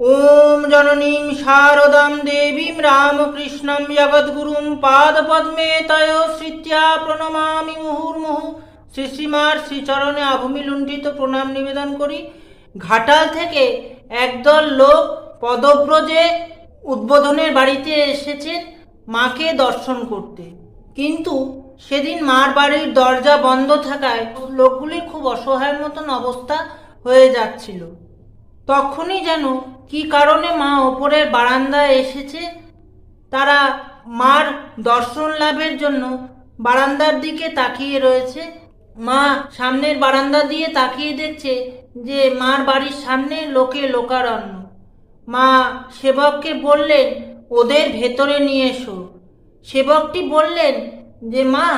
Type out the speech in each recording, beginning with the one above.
ॐ জননীম শারদাম দেবীম রামকৃষ্ণম জগদ্গুরুম পাদপদ্মে তয় শ্রিত্যা প্রণমামি মুহুর্মুহু। শ্রী শ্রীমার শ্রীচরণে আভূমি লুণ্ঠিত প্রণাম নিবেদন করি। ঘাটাল থেকে একদল লোক পদব্রজে উদ্বোধনের বাড়িতে এসেছেন মাকে দর্শন করতে। কিন্তু সেদিন মার বাড়ির দরজা বন্ধ থাকায় লোকগুলির খুব অসহায়ের মতন অবস্থা হয়ে যাচ্ছিল। তখনই যেন কি কারণে মা ওপরের বারান্দায় এসেছে? তারা মার দর্শন লাভের জন্য বারান্দার দিকে তাকিয়ে রয়েছে। মা সামনের বারান্দা দিয়ে তাকিয়ে দেখছে যে মার বাড়ির সামনে লোকে লোকারণ্য। মা সেবককে বললেন, ওদের ভেতরে নিয়ে এসো। সেবকটি বললেন যে, মা,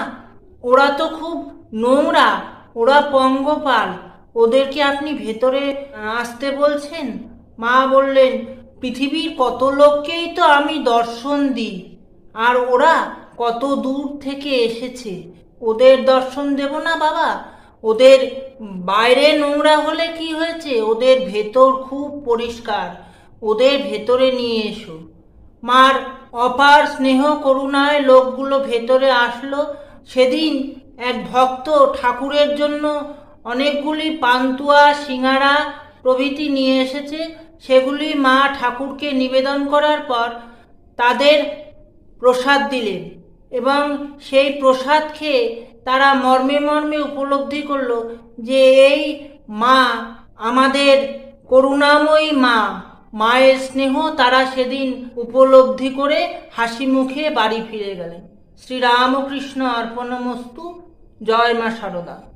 ওরা তো খুব নোংরা, ওরা পঙ্গপাল। ওদেরকে আপনি ভেতরে আসতে বলছেন? মা বললেন, পৃথিবীর কত লোককেই তো আমি দর্শন দিই, আর ওরা কত দূর থেকে এসেছে। ওদের দর্শন দেব না বাবা। ওদের বাইরে নোংরা হলে কি হয়েছে? ওদের ভেতর খুব পরিষ্কার। ওদের ভেতরে নিয়ে এসো। মার অপার স্নেহ করুণায় লোকগুলো ভেতরে আসলো। সেদিন এক ভক্ত ঠাকুরের জন্য অনেকগুলি পান্তুয়া, সিঙাড়া প্রভৃতি নিয়ে এসেছে। সেগুলি মা ঠাকুরকে নিবেদন করার পর তাদের প্রসাদ দিলেন এবং সেই প্রসাদ খেয়ে তারা মর্মে মর্মে উপলব্ধি করল যে এই মা আমাদের করুণাময়ী মা। মায়ের স্নেহ তারা সেদিন উপলব্ধি করে হাসি মুখে বাড়ি ফিরে গেলেন। শ্রীরামকৃষ্ণ অর্পণমস্তু। জয় মা সারদা।